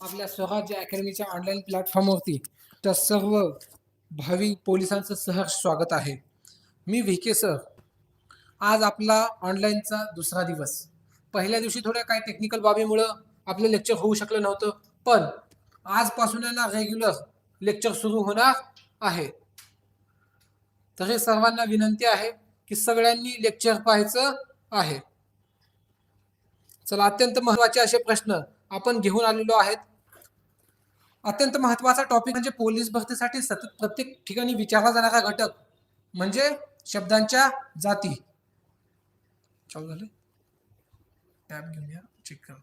आपल्या स्वराज्य अकॅडमीच्या ऑनलाईन प्लॅटफॉर्मवरती त्या सर्व भावी पोलिसांचं सहर्ष स्वागत आहे. मी व्ही के सर. आज आपला ऑनलाईनचा दुसरा दिवस. पहिल्या दिवशी थोड्या काही टेक्निकल बाबीमुळं आपलं लेक्चर होऊ शकलं नव्हतं पण आजपासून ना रेग्युलर लेक्चर सुरू होणार आहे. तर हे सर्वांना विनंती आहे की सगळ्यांनी लेक्चर पाहायचं आहे. चला अत्यंत महत्त्वाचे असे प्रश्न आपण घेऊन आलेलो आहेत. अत्यंत महत्त्वाचा टॉपिक म्हणजे पोलीस भरतीसाठी सतत प्रत्येक ठिकाणी विचारला जाणारा घटक म्हणजे शब्दांच्या जाती. चालू झाले टॅब घेऊन या चेक करा.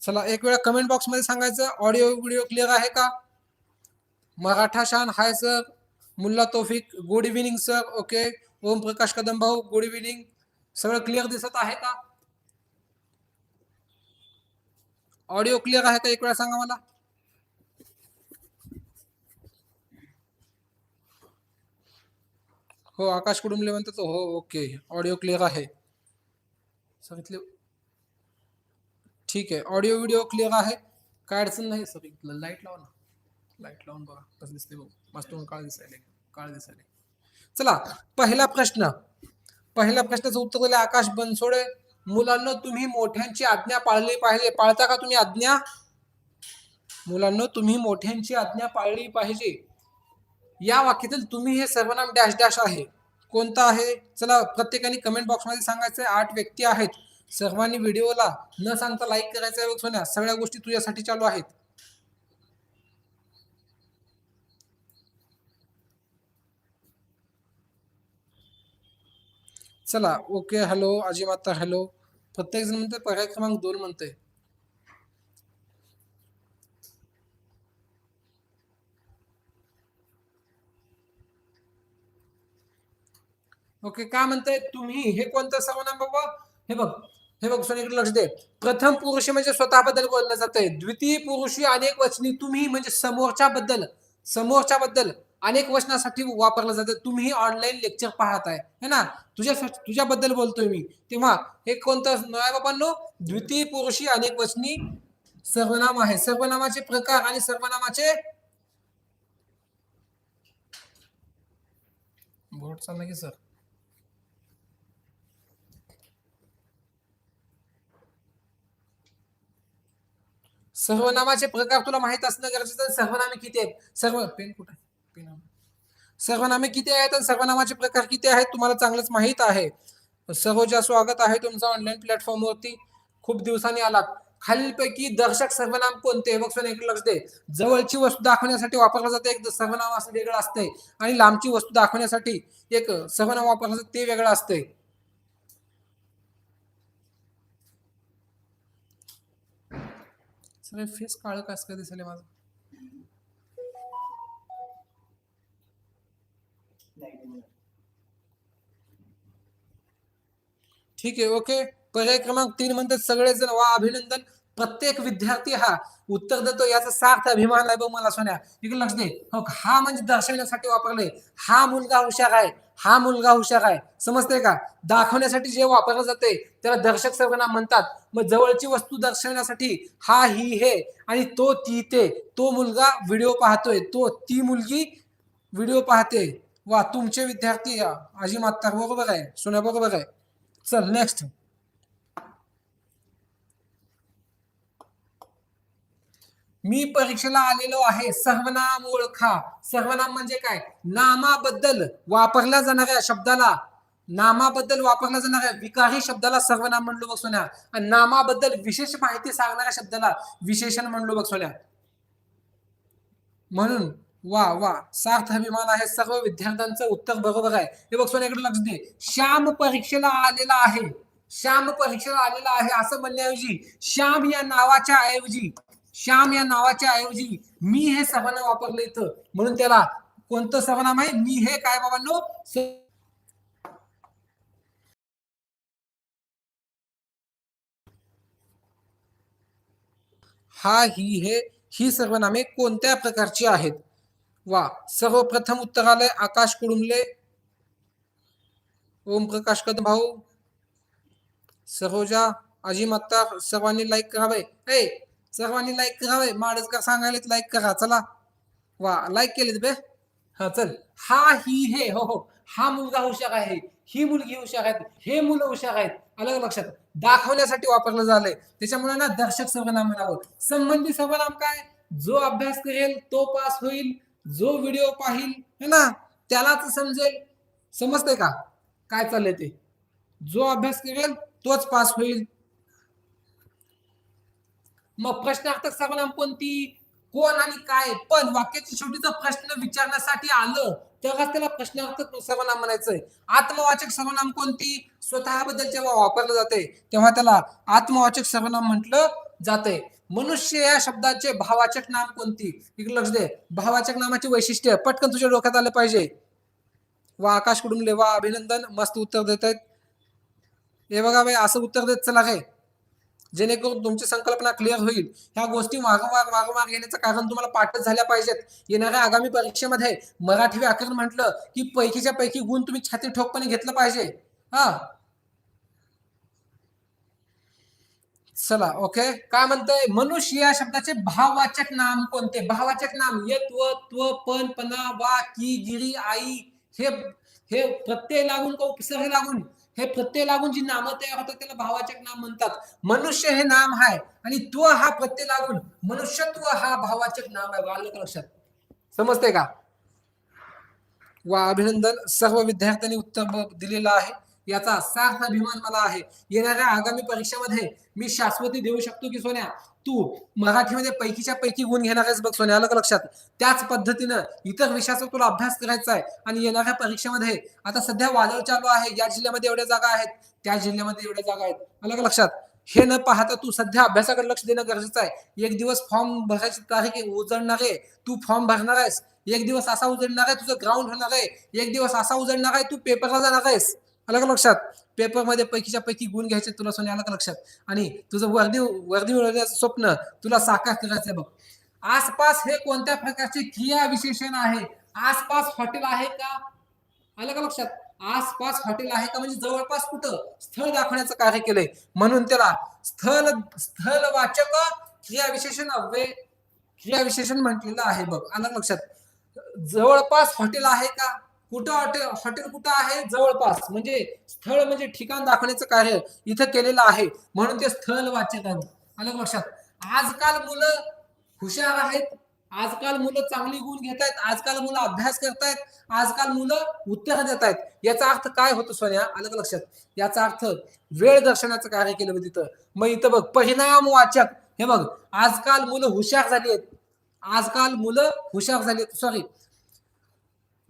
चला एक वेळा कमेंट बॉक्समध्ये सांगायचं. ऑडिओ व्हिडिओ क्लिअर आहे का? Maratha Shan hi sir Mulla Taufiq good evening sir okay Om Prakash Kadam भाऊ गुड इव्हिनिंग सगळं क्लिअर दिसत आहे का? ऑडिओ क्लिअर आहे का? एक वेळा सांगा मला. हो, आकाश कुडुंबले म्हणतात हो ओके ऑडिओ क्लिअर आहे. सांगितले ठीक आहे. ऑडिओ व्हिडिओ क्लिअर आहे. काय अडचण नाही सर लाईट लावा ना. लाईट लावून बघा. कसं दिसते मस्त काळ दिसायला. काळ दिसायला. चला पहिला प्रश्न. पहिल्या प्रश्नाचं उत्तर दिले आकाश बनसोडे. मुलांना तुम्ही मोठ्यांची आज्ञा पाळली पाहिजे. पाळता का तुम्ही आज्ञा? मुलांना तुम्ही मोठ्यांची आज्ञा पाळली पाहिजे. या वाक्यातील तुम्ही हे सर्वनाम डॅश डॅश आहे. कोणता आहे? चला प्रत्येकाने कमेंट बॉक्समध्ये सांगायचं आठ व्यक्ती आहेत. सर्वांनी व्हिडिओला न सांगता लाईक करायचं सोन्या. सगळ्या गोष्टी तुझ्यासाठी चालू आहेत. चला ओके हॅलो आजी माता हॅलो. प्रत्येक जण म्हणते पर्याय क्रमांक दोन म्हणते ओके काय म्हणताय तुम्ही? हे कोणतं सर्वनाम बाबा हे बघ हे बघ सोनीकडे लक्ष दे. प्रथम पुरुष म्हणजे स्वतःबद्दल बोललं जातंय. द्वितीय पुरुषी अनेक वचनी तुम्ही म्हणजे समोरच्या बद्दल समोरच्या बद्दल अनेक वचनासाठी वापरलं जातं. तुम्ही ऑनलाईन लेक्चर पाहत आहे है ना? तुझ्या तुझ्याबद्दल बोलतोय मी. तेव्हा हे कोणतं? नाही बाबांनो द्वितीय पुरुषी अनेक वचनी सर्वनाम आहे. सर्वनामाचे प्रकार आणि सर्वनामाचे बोर्ड चालला की सर? सर्वनामाचे प्रकार तुला माहीत असणं गरजेचं सर्वनामे किती आहेत? सर्व पेन कुठे? आहे? सर्वनामे किती आहेत आणि सर्वनामाचे प्रकार किती आहेत तुम्हाला चांगलंच माहीत आहे. सरोजा स्वागत आहे तुमचं ऑनलाईन प्लॅटफॉर्मवरती खूप दिवसांनी आलात. खालीलपैकी दर्शक सर्वनाम कोणते? हे बघ एक लक्ष दे. जवळची वस्तू दाखवण्यासाठी वापरलं जातं. एक सर्वनाम असं वेगळं असतंय. आणि लांबची वस्तू दाखवण्यासाठी एक सर्वनाम वापरलं जातं. ते वेगळं असतंय. फेस काळं कसं काय दिसले माझं. ठीक आहे ओके पर्याय क्रमांक तीन म्हणतात सगळेजण वा अभिनंदन. प्रत्येक विद्यार्थी हा उत्तर देतो याचा सार्थ अभिमान आहे बघ मला सोन्या. इकडे लक्ष दे. हो हा म्हणजे दर्शवण्यासाठी वापरले हा मुलगा हुशार आहे. हा मुलगा हुशार आहे. समजते का? दाखवण्यासाठी जे वापरलं जाते त्याला दर्शक सर्वांना म्हणतात. मग जवळची वस्तू दर्शवण्यासाठी हा ही हे आणि तो ती ते. तो मुलगा व्हिडिओ पाहतोय. तो ती मुलगी व्हिडिओ पाहते. वा तुमचे विद्यार्थी आजी माता बरोबर आहे. सोन्या बरोबर आहे. चल नेक्स्ट मी परीक्षेला आलेलो आहे. सर्वनाम ओळखा. सर्वनाम म्हणजे काय? नामाबद्दल वापरल्या जाणाऱ्या शब्दाला नामाबद्दल वापरल्या जाणाऱ्या विकारी शब्दाला सर्वनाम म्हणलो बघ सोन्या. आणि नामाबद्दल विशेष माहिती सांगणाऱ्या शब्दाला विशेषण म्हणलो बघ सोन्या. म्हणून वा वा. सार्थ अभिमान आहे सर्व विद्यार्थ्यांचं उत्तर बरोबर आहे. हे बघ सोन्याकडे लक्ष दे. श्याम परीक्षेला आलेला आहे. श्याम परीक्षेला आलेला आहे असं म्हणण्याऐवजी श्याम या नावाच्या ऐवजी श्याम या नावाच्या ऐवजी मी हे सर्वनाम वापरलं इथं. म्हणून त्याला कोणतं सर्वनाम आहे मी हे काय बाबांनो? हा ही हे ही सर्वनामे कोणत्या प्रकारची आहेत? वा. सर्वप्रथम उत्तर आलंय आकाश कुडुंबले. ओमप्रकाश कदम भाऊ. सरोजा अजिम अत्तार सर्वांनी लाईक करावे. ए सर्वांनी लाईक करावे. माडसकर सांगायला लाईक करा. चला. वा लाईक केलेत बे. हा चल. हा ही हे. हो हो. हा मुलगा हुशार आहे. ही मुलगी हुशार आहेत. हे मुलं हुशार आहेत. अलग लक्षात? दाखवण्यासाठी वापरलं झालंय. त्याच्यामुळे ना दर्शक सर्वनाम म्हणावं संबंधी सर्वनाम काय? जो अभ्यास करेल तो पास होईल. जो व्हिडिओ पाहिल है ना त्यालाच समजेल. समजते का? काय चाललंय ते? जो अभ्यास करेल तोच पास होईल. मग प्रश्नार्थक सर्वनाम कोणती? कोण आणि काय? पण वाक्याच्या शेवटीचा प्रश्न विचारण्यासाठी आलं तेव्हाच त्याला प्रश्नार्थक सर्वनाम म्हणायचंय. आत्मवाचक सर्वनाम कोणती? स्वतःबद्दल जेव्हा वापरलं जाते तेव्हा त्याला आत्मवाचक सर्वनाम म्हटलं जाते मनुष्य या शब्दाचे भावाचक नाम कोणती? इकडे लक्ष दे. भावाचक नामाची वैशिष्ट्य. पटकन तुझ्या डोक्यात आलं पाहिजे. वा आकाश कुडुंबले वा अभिनंदन. मस्त उत्तर देत आहेत. हे बघा बाई असं उत्तर देत चला काय जेणेकरून तुमची संकल्पना क्लिअर होईल. ह्या गोष्टी वारंवार वारंवार येण्याचं कारण तुम्हाला पाठच झाल्या पाहिजेत. येणाऱ्या आगामी परीक्षेमध्ये मराठी व्याकरण म्हटलं की पैकीच्या पैकी गुण तुम्ही छाती ठोकपणे घेतलं पाहिजे. हा. चला ओके काय म्हणतंय? मनुष्य या शब्दाचे भाववाचक नाम कोणते? भाववाचक नाम यत्व त्व पण पना वा की गिरी आई हे हे प्रत्यय लागून का उपसर्ग लागून? हे प्रत्यय लागून जी नामं तयार होतात त्याला भावाचक नाम म्हणतात. मनुष्य हे नाम आहे आणि त्व हा प्रत्यय लागून. मनुष्यत्व हा भावाचक नाम आहे. बालक लक्षात. समजते का? वा अभिनंदन. सर्व विद्यार्थ्यांनी उत्तर दिलेलं आहे. याचा सार्थ अभिमान मला आहे. येणाऱ्या आगामी परीक्षेमध्ये मी शाश्वती देऊ शकतो की सोन्या? तू मराठीमध्ये पैकीच्या पैकी गुण घेणार आहेस बघ सोन्या आलं लक्षात? त्याच पद्धतीनं इतर विषयाचा तुला अभ्यास करायचा आहे आणि येणाऱ्या परीक्षेमध्ये आता सध्या वादळ चालू आहे. या जिल्ह्यामध्ये एवढ्या जागा आहेत. त्या जिल्ह्यामध्ये एवढ्या जागा आहेत. आलं लक्षात? हे न पाहता तू सध्या अभ्यासाकडे लक्ष देणं गरजेचं आहे. एक दिवस फॉर्म भरायची तारीख उजळणार आहे. तू फॉर्म भरणार आहेस. एक दिवस असा उजळणार आहे तुझं ग्राउंड होणार आहे. एक दिवस असा उजळणार आहे तू पेपरला जाणार आहेस. आलं का लक्षात पेपरमध्ये पैकीच्या पैकी गुण घ्यायचे तुला सोने आलं का लक्षात. आणि तुझं वर्दी वर्दी मिळवण्याचं स्वप्न तुला साकार करायचं बघ. आसपास हे कोणत्या प्रकारचे क्रिया विशेषण आहे? आसपास हॉटेल आहे का? आलं का लक्षात. आसपास हॉटेल आहे का? म्हणजे जवळपास कुठं? स्थळ दाखवण्याचं कार्य केलंय. म्हणून त्याला स्थल स्थल वाचक क्रिया विशेषण अव्यय क्रिया विशेषण म्हटलेलं आहे बघ. आलं लक्षात. जवळपास हॉटेल आहे का? कुठं हॉटेल हॉटेल कुठं आहे? जवळपास. म्हणजे स्थळ म्हणजे ठिकाण दाखवण्याचं कार्य इथं केलेलं आहे. म्हणून ते स्थळ वाचक आहे आलं वर्षात लक्षात. आजकाल मुलं हुशार आहेत. आजकाल मुलं चांगली गुण घेत आहेत आजकाल मुलं अभ्यास करतायत. आजकाल मुलं उत्तर देत आहेत याचा अर्थ काय होतो सोन्या? अलग लक्षात. याचा अर्थ वेळ दर्शनाचं कार्य केलं मग तिथं. मग इथं बघ परिणाम वाचक. हे बघ आजकाल मुलं हुशार झाली आहेत. आजकाल मुलं हुशार झाली आहेत. सॉरी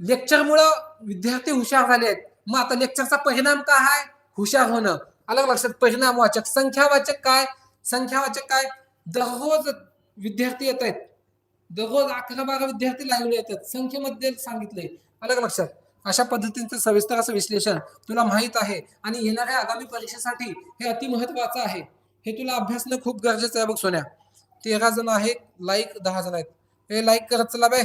लेक्चरमुळं विद्यार्थी हुशार झाले आहेत मग आता लेक्चरचा परिणाम काय आहे हुशार होणं. अलग लक्षात? परिणाम वाचक. संख्यावाचक काय? संख्यावाचक काय? दररोज विद्यार्थी येत आहेत. दररोज अकरा बारा विद्यार्थी लागले येतात संख्येमध्ये सांगितलंय. अलग लक्षात? अशा पद्धतीचं सविस्तर असं विश्लेषण तुला माहीत आहे. आणि येणाऱ्या आगामी परीक्षेसाठी हे अति महत्वाचं आहे. हे तुला अभ्यासणं खूप गरजेचं आहे बघ सोन्या. तेरा जण आहेत लाईक दहा जण आहेत. हे लाईक करत चला बे.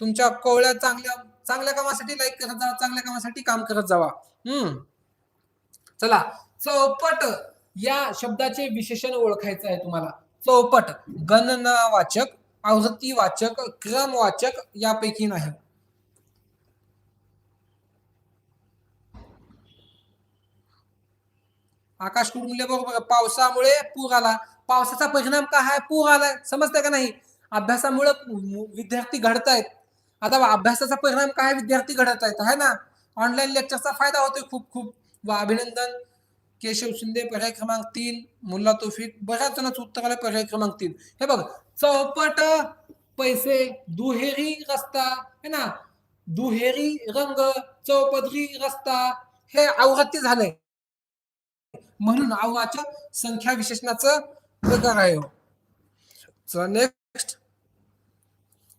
तुमच्या कोवळ्या चांगल्या चांगल्या कामासाठी लाईक करत जावा चांगल्या कामासाठी काम करत जावा. हम्म. चला चौपट या शब्दाचे विशेषण ओळखायचं आहे तुम्हाला. चौपट गणनावाचक आवृत्तीवाचक क्रमवाचक यापैकी नाही. आकाश कुडमुले बरोबर पावसामुळे पूर आला. पावसाचा परिणाम काय आहे? पूर आलाय. समजतंय का नाही? अभ्यासामुळे विद्यार्थी घडतायत. आता अभ्यासाचा परिणाम काय विद्यार्थी घडत आहेत है ना? ऑनलाईन लेक्चरचा फायदा होतोय खूप खूप. व अभिनंदन. केशव शिंदे पर्याय क्रमांक तीन. मुल्ला तोफिक. बऱ्याच जणांचं उत्तर आलं पर्याय क्रमांक तीन. हे बघ चौपट पैसे दुहेरी रस्ता है ना? दुहेरी रंग चौपदरी रस्ता हे आवृत्ती झालंय. म्हणून आव्हाच्या संख्या विशेषणाचं प्रकार आहे हो.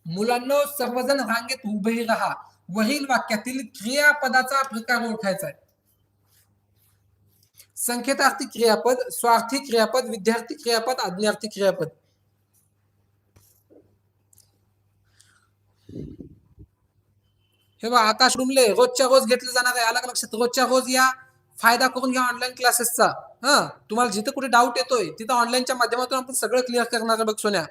मुलांना सर्वजण रांगेत उभे राहा. वरील वाक्यातील क्रियापदाचा प्रकार ओळखायचा आहे. संकेतार्थी क्रियापद स्वार्थी क्रियापद विद्यार्थी क्रियापद आज्ञार्थी क्रियापद. हे बघा आकाश रुमले रोजच्या रोज घेतलं जाणार आहे. अलग लक्षात रोजच्या रोज या. फायदा करून घ्या ऑनलाईन क्लासेसचा हा तुम्हाला जिथं कुठे डाऊट येतोय तिथं ऑनलाईनच्या माध्यमातून आपण सगळं क्लिअर करणार आहे बघ सोन्या.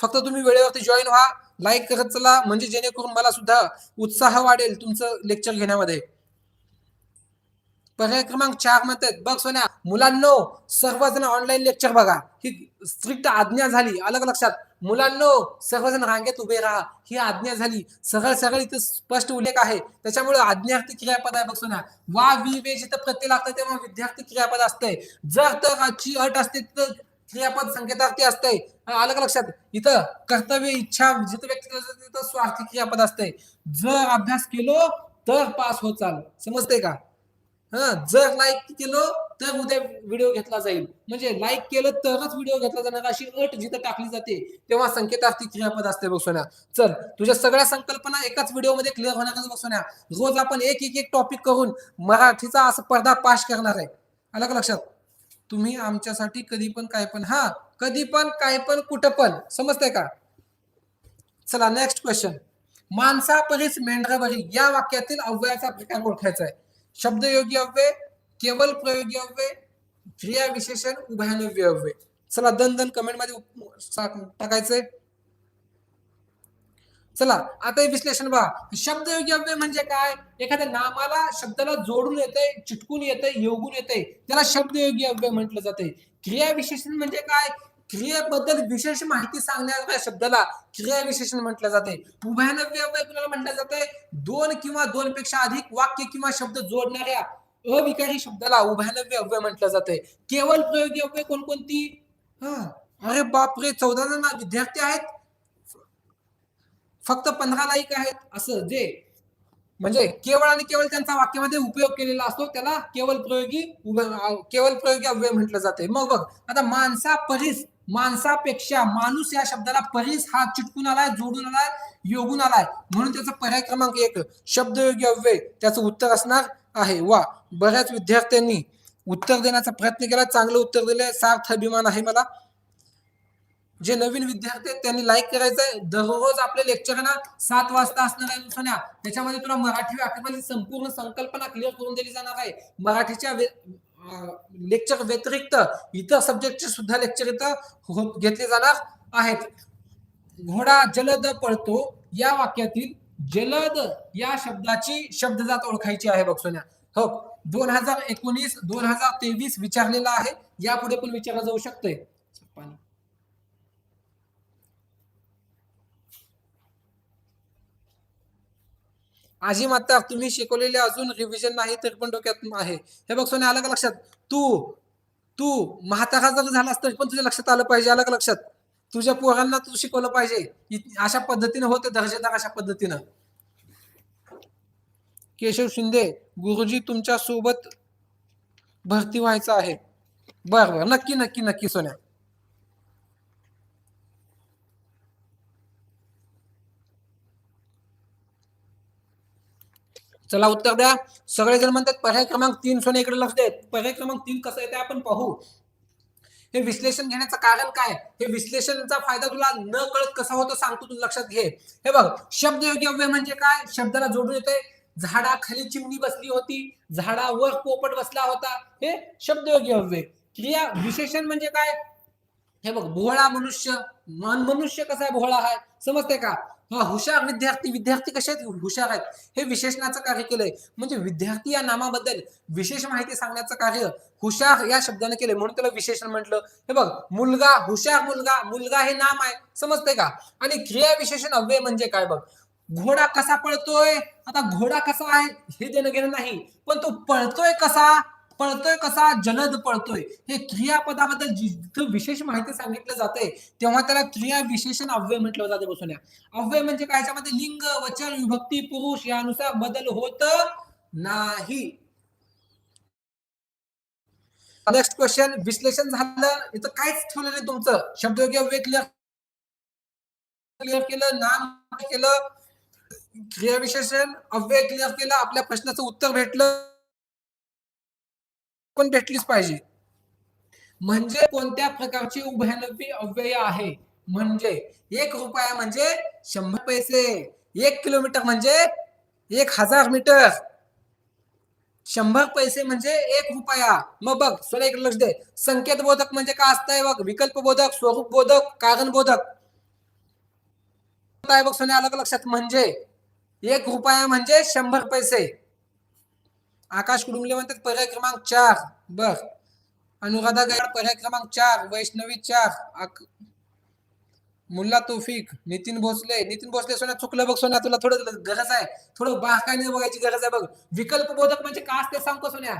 फक्त तुम्ही वेळेवरती जॉईन व्हा लाईक करत चला म्हणजे जेणेकरून मला सुद्धा उत्साह वाढेल तुमचं लेक्चर घेण्यामध्ये. पर्याय क्रमांक चार म्हणतात बघ सोन्या मुलांनो सर्वजण ऑनलाईन लेक्चर बघा. ही स्ट्रिक्ट आज्ञा झाली. अलग लक्षात मुलांनो सर्वजण रांगेत उभे राहा. ही आज्ञा झाली. सरळ सरळ इथं स्पष्ट उल्लेख आहे. त्याच्यामुळे आज्ञार्थी क्रियापद आहे बघ सोन्या. वा वी वे जिथं प्रत्यय लागतं तेव्हा विद्यार्थी क्रियापद असतंय. जर तर आजची अट असते तर क्रियापद संकेतार्थी असतंय. अलग लक्षात? इथं कर्तव्य इच्छा जिथं व्यक्त तिथं स्वार्थी क्रियापद असतंय. जर अभ्यास केलो तर पास होत चाल. समजतंय का? हा जर लाईक केलं तर उद्या व्हिडिओ घेतला जाईल. म्हणजे लाईक केलं तरच व्हिडिओ घेतला जाणार. अशी अट जिथं टाकली जाते तेव्हा संकेतार्थी क्रियापद असते बसवण्या चल तुझ्या सगळ्या संकल्पना एकाच व्हिडिओमध्ये क्लिअर होणार सोन्या. रोज आपण एक एक एक टॉपिक करून मराठीचा असं पडदा पाश करणार आहे. आलं का लक्षात? तुम्ही आमच्यासाठी कधी पण काय पण हा कधी पण काय पण कुठं पण समजतंय का? चला नेक्स्ट क्वेश्चन माणसा परीस मेंढरा बरी या वाक्यातील अव्ययाचा प्रकार ओळखायचा आहे. शब्दयोगी अव्यय केवल प्रयोगी अव्यय क्रिया विशेषण उभयानव्य अव्यय. चला दन दन कमेंटमध्ये टाकायचंय. चला आता हे विश्लेषण बघा. शब्दयोगी अव्यय म्हणजे काय? एखाद्या नामाला शब्दाला जोडून येते चिटकून येते योगून येते त्याला शब्दयोगी अव्यय म्हटलं जाते क्रिया विशेषण म्हणजे काय? क्रियेबद्दल विशेष माहिती सांगणाऱ्या शब्दाला क्रिया विशेषण म्हटलं जाते उभयानव्य अव्यय कुणाला म्हटलं जाते दोन किंवा दोन पेक्षा अधिक वाक्य किंवा शब्द जोडणाऱ्या अविकारी शब्दाला उभयानव्य अव्यय म्हटलं जाते केवळ प्रयोगी अव्यय कोणकोणती? हा. अरे बापरे चौदा जण विद्यार्थी आहेत. फक्त पंधरा लाईक आहेत असं जे म्हणजे केवळ आणि केवळ त्यांचा वाक्यामध्ये उपयोग केलेला असतो त्याला केवळ प्रयोगी केवळ प्रयोगी अव्यय म्हटलं जाते मग बघ आता माणसा परीस माणसापेक्षा माणूस या शब्दाला परीस हा चिटकून आलाय जोडून आलाय योगून आलाय. म्हणून त्याचा पर्याय क्रमांक एक शब्दयोगी अव्यय. त्याचं उत्तर असणार आहे. वा बऱ्याच विद्यार्थ्यांनी उत्तर देण्याचा प्रयत्न केला चांगलं उत्तर दिले सार्थ अभिमान आहे मला. जे नवीन विद्यार्थी आहेत त्यांनी लाईक करायचंय. दररोज आपले लेक्चर ना सात वाजता असणार आहे सोन्या त्याच्यामध्ये तुला मराठी व्याकरणाची संपूर्ण संकल्पना क्लिअर करून दिली जाणार आहे. मराठीच्या लेक्चर व्यतिरिक्त इतर सब्जेक्टचे सुद्धा लेक्चर इथं हो- घेतले जाणार आहेत. घोडा जलद पळतो या वाक्यातील जलद या शब्दाची शब्दजात ओळखायची आहे बघ सोन्या. हो दोन हजार एकोणीस दोन हजार तेवीस विचारलेला आहे. यापुढे पण विचारलं जाऊ शकतोय पाणी आजी माता तुम्ही शिकवलेले अजून रिव्हिजन नाही तर पण डोक्यात आहे. हे बघ सोन्या आलं का लक्षात? तू तू म्हातारा जर झालास तरी पण तुझ्या लक्षात आलं पाहिजे आलं का लक्षात? तुझ्या पोरांना तू शिकवलं पाहिजे. अशा पद्धतीनं होते दर्जेदार अशा पद्धतीनं. केशव शिंदे गुरुजी तुमच्यासोबत भरती व्हायचं आहे. बर बर. नक्की नक्की नक्की सोन्या. चला उत्तर द्या. सगळेजण म्हणतात पर्याय क्रमांक तीन सोने इकडे लक्ष देत. पर्याय क्रमांक तीन कसं येते आपण पाहू. हे विश्लेषण घेण्याचं कारण काय? हे विश्लेषणाचा फायदा तुला न कळत कसा होतो सांगतो तू लक्षात घे. हे बघ शब्द योग्य अव्यय म्हणजे काय? शब्दाला जोडून येते झाडाखाली चिमणी बसली होती. झाडावर पोपट बसला होता. हे शब्दयोगी अव्यय क्रिया विशेषण म्हणजे काय? हे बघ भोळा मनुष्य मन मनुष्य कसा आहे भोळा आहे? समजते का? हा हुशार विद्यार्थी विद्यार्थी कसे आहेत? हुशार आहेत. हे विशेषणाचं कार्य केलंय. म्हणजे विद्यार्थी या नामाबद्दल विशेष माहिती सांगण्याचं कार्य हुशार या शब्दाने केलंय. म्हणून त्याला विशेषण म्हटलं. हे बघ मुलगा हुशार मुलगा मुलगा हे नाम आहे. समजते का? आणि क्रिया विशेषण अव्यय म्हणजे काय बघ? घोडा कसा पळतोय? आता घोडा कसा आहे? हे देणं घेणं नाही. पण तो पळतोय कसा? पळतोय कसा? जलद पळतोय. हे क्रियापदाबद्दल जिथं विशेष माहिती सांगितलं जाते तेव्हा त्याला क्रिया विशेषण अव्यय म्हटलं जाते बसून अव्यय म्हणजे काय? याच्यामध्ये लिंग वचन विभक्ती पुरुष यानुसार बदल होत नाही. नेक्स्ट क्वेश्चन विश्लेषण झालं. इथं काहीच ठेवलं नाही तुमचं. शब्दयोगी अव्यय क्लिअर क्लिअर केलं नाम केलं. क्रिया विशेषण अव्यय क्लिअर केलं. आपल्या प्रश्नाचं उत्तर भेटलं. पण भेटलीच पाहिजे. म्हणजे कोणत्या प्रकारची उभयनवी अव्यय आहे? म्हणजे एक रुपया म्हणजे शंभर पैसे एक किलोमीटर म्हणजे एक हजार मीटर. शंभर पैसे म्हणजे एक रुपया. मग बघ सोने एक लक्ष दे. संकेत बोधक म्हणजे काय असतंय बघ? विकल्प बोधक स्वरूप बोधक कारण बोधक बघ सोने अलग लक्षात? म्हणजे एक रुपया म्हणजे शंभर पैसे. आकाश कुडुंबले म्हणतात पर्याय क्रमांक चार. बर. अनुराधा गायड पर्याय क्रमांक चार. वैष्णवी चार. मुल्ला तोफिक. नितीन भोसले. नितीन भोसले सोन्या चुकलं बघ सोन्या तुला थोडं गरज आहे. थोडं बारकाईने बघायची गरज आहे बघ. विकल्प बोधक म्हणजे काय असते सांगतो सोन्या?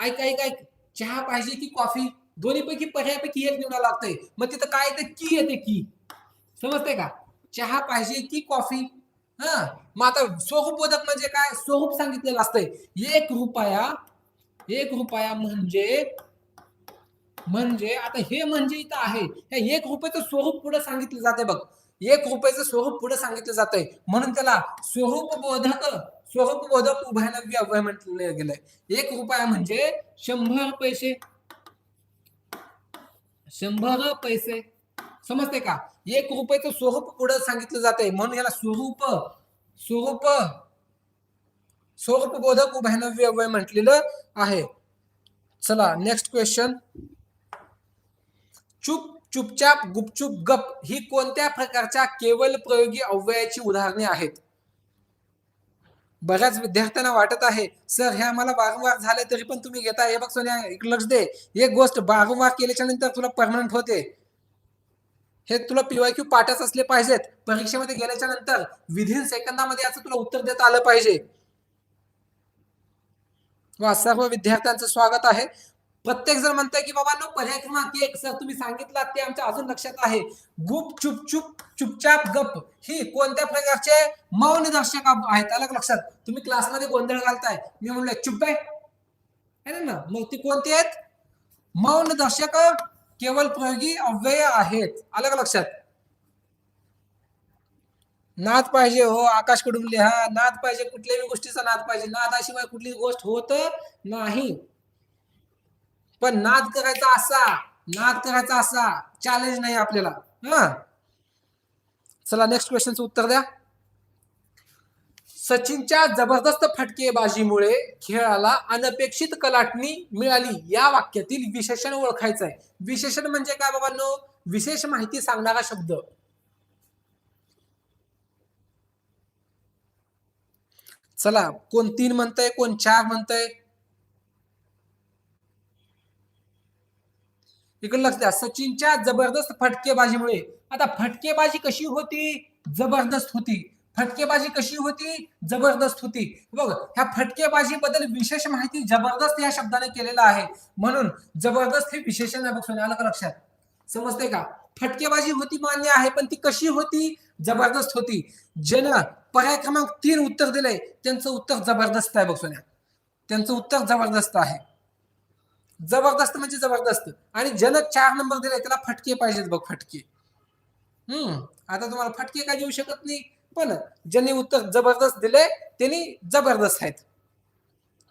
ऐक ऐक ऐक. चहा पाहिजे की कॉफी? दोन्ही पैकी पर्यायापैकी एक निवडा लागतंय. मग तिथं काय येते? की येते की. समजते का? चहा पाहिजे की कॉफी? हा मग आता स्वरूप बोधक म्हणजे काय? स्वरूप सांगितलेलं असतंय. एक रुपया एक रुपया म्हणजे म्हणजे आता हे म्हणजे इथं आहे. हे एक रुपयाचं स्वरूप पुढे सांगितलं जाते बघ. एक रुपयाचं स्वरूप पुढे सांगितलं जातंय. म्हणून त्याला स्वरूप बोधक स्वरूप बोधक उभयनव्य अव्यय म्हटलं गेलंय. एक रुपया म्हणजे शंभर पैसे. शंभर पैसे. समजते का? एक रुपयाचं स्वरूप पुढे सांगितलं जातंय. म्हणून याला स्वरूप स्वरूप स्वरूप बोधक उभयनव्य अव्यय म्हटलेलं आहे. चला नेक्स्ट क्वेश्चन चुप चुपचाप गुपचुप गप ही कोणत्या प्रकारच्या केवळ प्रयोगी अव्ययाची उदाहरणे आहेत? बऱ्याच विद्यार्थ्यांना वाटत आहे सर हे आम्हाला वारंवार झाले तरी पण तुम्ही घेता हे बघ सोन्या एक लक्ष दे. एक गोष्ट वारंवार केल्याच्यानंतर तुला परमनंट होते. हे तुला पीवायक्यू पाठच असले पाहिजेत. परीक्षेमध्ये गेल्याच्यानंतर विधिन सेकंदामध्ये याचं तुला उत्तर देता आलं पाहिजे. वा सर्व विद्यार्थ्यांचं स्वागत आहे. प्रत्येक जण म्हणतंय की बाबा नो पर्याय क्रमांक एक. सर तुम्ही सांगितलं ते आमच्या अजून लक्षात आहे. गुप चुप चुप चुपचाप गप. ही कोणत्या प्रकारचे मौन दर्शक आहेत? अलग लक्षात? तुम्ही क्लासमध्ये गोंधळ घालताय. मी म्हणलोय चुप आहे ना? मग ती कोणती आहेत? मौन दर्शक केवळ प्रयोगी अव्यय आहेत. आलं का लक्षात? नाद पाहिजे हो आकाश कडुंबले हा नाद पाहिजे कुठल्याही गोष्टीचा नाद पाहिजे. नादाशिवाय कुठली गोष्ट होत नाही. पण नाद करायचा असा नाद करायचा असा चॅलेंज नाही आपल्याला. हा? चला नेक्स्ट क्वेश्चनचं उत्तर द्या. सचिनच्या जबरदस्त फटकेबाजीमुळे खेळाला अनपेक्षित कलाटणी मिळाली. या वाक्यातील विशेषण ओळखायचं आहे. विशेषण म्हणजे काय बाबांनो? विशेष माहिती सांगणारा शब्द. चला कोण तीन म्हणतंय कोण चार म्हणतंय? इकडे लक्ष द्या. सचिनच्या जबरदस्त फटकेबाजीमुळे. आता फटकेबाजी कशी होती? जबरदस्त होती. फटकेबाजी कशी होती? जबरदस्त होती. बघ ह्या फटकेबाजी बद्दल विशेष माहिती जबरदस्त या शब्दाने केलेलं आहे. म्हणून जबरदस्त हे विशेषण आहे बघ सोन्या आलं का लक्षात? समजते का? फटकेबाजी होती मान्य आहे पण ती कशी होती? जबरदस्त होती. ज्यानं पर्याय क्रमांक तीन उत्तर दिलंय त्यांचं उत्तर जबरदस्त आहे बघ सोन्या. त्यांचं उत्तर जबरदस्त आहे. जबरदस्त म्हणजे जबरदस्त. आणि ज्यानं चार नंबर दिलाय त्याला फटके पाहिजेत बघ फटके. हम्म. आता तुम्हाला फटके काय देऊ शकत नाही? पण ज्यांनी उत्तर जबरदस्त दिले त्यांनी जबरदस्त आहेत.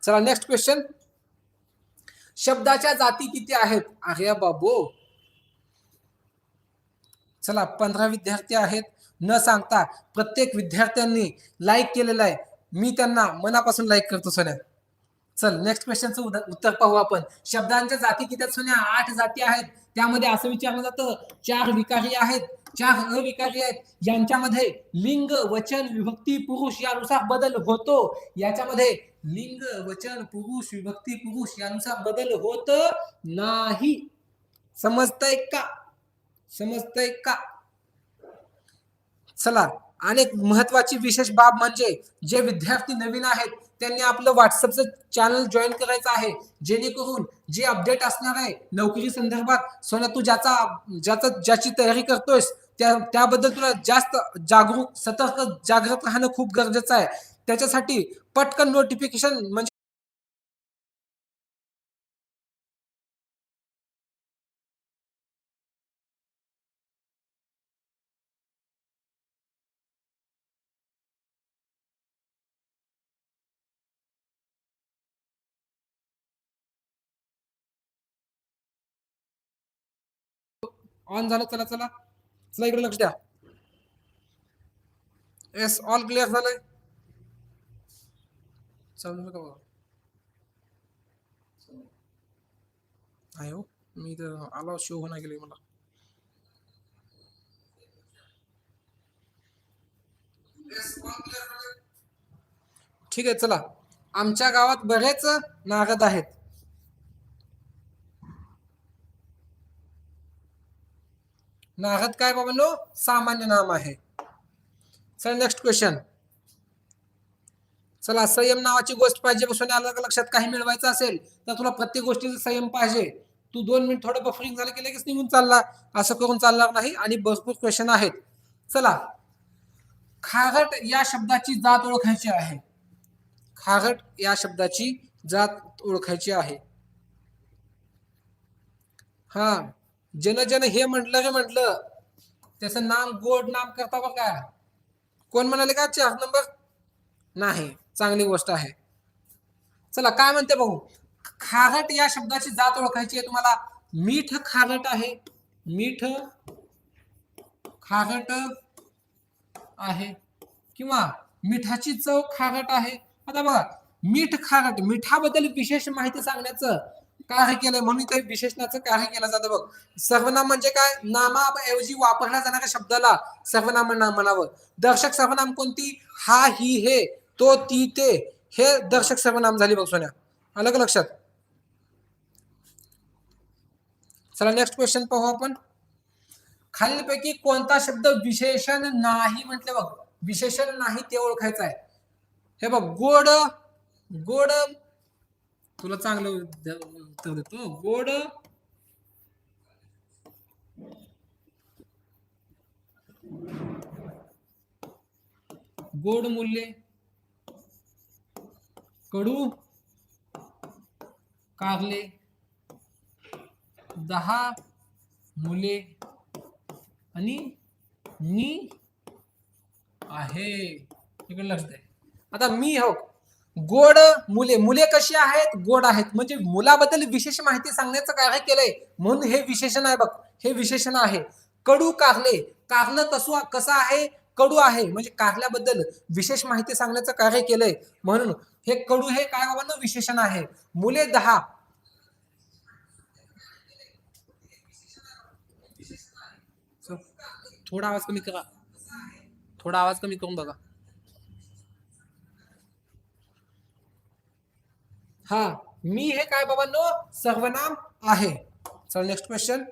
चला नेक्स्ट क्वेश्चन शब्दाच्या जाती किती आहेत? अरे बाबो. चला पंधरा विद्यार्थी आहेत. न सांगता प्रत्येक विद्यार्थ्यांनी लाईक केलेलं आहे. मी त्यांना मनापासून लाईक करतो सोन्या. चल नेक्स्ट क्वेश्चनचं उत्तर पाहू आपण. शब्दांच्या जाती किती आहेत सोन्या? आठ जाती आहेत. त्यामध्ये असं विचारलं जातं चार विकारी आहेत चार अविकारी आहेत यांच्यामध्ये लिंग वचन विभक्ती पुरुष यानुसार बदल होतो. याच्यामध्ये लिंग वचन पुरुष विभक्ती पुरुष यानुसार बदल होत नाही. समजतंय का? समजतंय का? चला अनेक महत्वाची विशेष बाब म्हणजे जे विद्यार्थी नवीन आहेत त्यांनी आपलं व्हॉट्सअपचं चॅनल जॉईन करायचं आहे. जेणेकरून जे अपडेट असणार आहे नोकरी संदर्भात सोन्या तू ज्याचा ज्याचा ज्याची तयारी करतोयस त्या त्याबद्दल तुला जास्त जागरूक सतर्क जागृत राहणं खूप गरजेचं आहे. त्याच्यासाठी पटकन नोटिफिकेशन म्हणजे ऑन झालं चला चला. चला इकडे लक्ष द्या. येस ऑल क्लिअर झालंय. चालू का बघा. हो मी तर आलो शो होणार गेले मला. ठीक आहे चला. आमच्या गावात बरेच नागद आहेत. नागद काय बाबांनो? सामान्य नाम आहे. चला नेक्स्ट क्वेश्चन चला संयम नावाची गोष्ट पाहिजे बसून आलं का लक्षात काही मिळवायचं असेल तर तुला प्रत्येक गोष्टीचा संयम पाहिजे. तू दोन मिनिट थोडं बफरिंग झालं की लगेच निघून चालला. असं करून चालणार नाही आणि भरपूर क्वेश्चन आहेत. चला. खारट या शब्दाची जात ओळखायची आहे. खारट या शब्दाची जात ओळखायची आहे. हा. जन जन हे म्हटलं रे म्हटलं. त्याचं नाम गोड नाम करता बघ. का कोण म्हणाले का? चार नंबर? नाही चांगली गोष्ट आहे. चला काय म्हणते भाऊ? खारट या शब्दाची जात ओळखायची आहे तुम्हाला. मीठ खारट आहे. मीठ खारट आहे. किंवा मिठाची चव खारट आहे. आता बघा मीठ खारट मिठाबद्दल विशेष माहिती सांगण्याचं कार्य केलंय म्हणून इथे विशेषणाचं कार्य केलं जातं. बघ सर्वनाम म्हणजे काय? नामाऐवजी वापरल्या जाणाऱ्या शब्दाला सर्वनाम म्हणावं दर्शक सर्वनाम कोणती? हा ही हे तो ती ते. हे दर्शक सर्वनाम झाली बघ सोन्या. आलं का लक्षात? चला नेक्स्ट क्वेश्चन पाहू आपण. खालीलपैकी कोणता शब्द विशेषण नाही म्हटले बघ. विशेषण नाही ते ओळखायचं आहे. हे बघ गोड गोड तुला चांगलं उत्तर देतो. गोड. गोड मूल्ये. कडू. कारले. दहा मुले आणि मी आहे. इकडे लक्ष दे. आता मी हो. गोड मुले मुले कशी आहेत? गोड आहेत. म्हणजे मुलाबद्दल विशेष माहिती सांगण्याचं कार्य केलंय? म्हणून हे विशेषण आहे बघ. हे विशेषण आहे. कडू कारले. कारलं कसं कसं आहे? कडू आहे. म्हणजे कारल्याबद्दल विशेष माहिती सांगण्याचं कार्य केलंय. म्हणून हे कडू हे काय बाबांना? विशेषण आहे. मुले दहा. थोडा आवाज कमी करा. थोडा आवाज कमी करून बघा. हा मी हे काय बाबांनो? सर्वनाम आहे. चल नेक्स्ट क्वेश्चन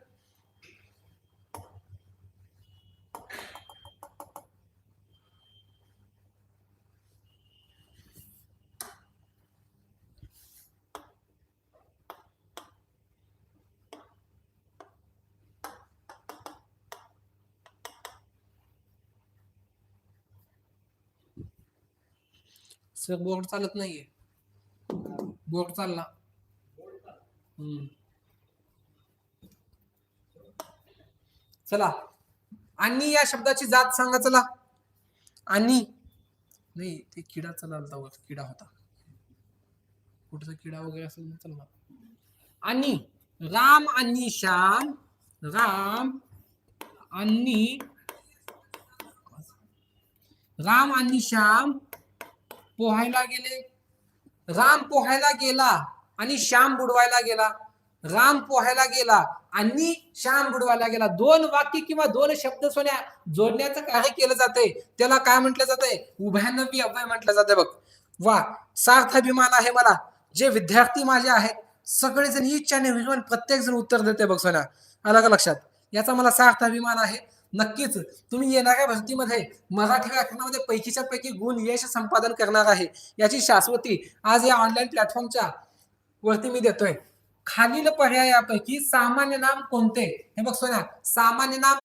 सर बोर्ड चालत नाहीये. बोट चालला. हम्म. चला. आणि या शब्दाची जात सांगा चला. आणि नाही ते किडा चालता वर किडा होता. कुठचा किडा वगैरे असेल तर आणि राम आणि श्याम राम आणि राम आणि श्याम पोहायला गेले. राम पोहायला गेला आणि श्याम बुडवायला गेला. राम पोहायला गेला आणि श्याम बुडवायला गेला. दोन वाक्य किंवा दोन शब्द सोन्या जोडण्याचं कार्य केलं जाते त्याला काय म्हटलं जातंय? उभयानवी अव्यय म्हटलं जाते बघ. वा सार्थ अभिमान आहे मला. जे विद्यार्थी माझे आहेत सगळेजण इच्छाने विमान प्रत्येक जण उत्तर देते बघ सोन्या. आलं का लक्षात? याचा मला सार्थ अभिमान आहे. नक्कीच. तुम्ही येणाऱ्या भरतीमध्ये मराठी व्याकरणामध्ये पैकीच्या पैकी गुण यश संपादन करणार आहे याची शाश्वती आज या ऑनलाईन प्लॅटफॉर्मच्या वरती मी देतोय. खालील पर्यायापैकी सामान्य नाम कोणते? हे बघ सोन्या सामान्य नाम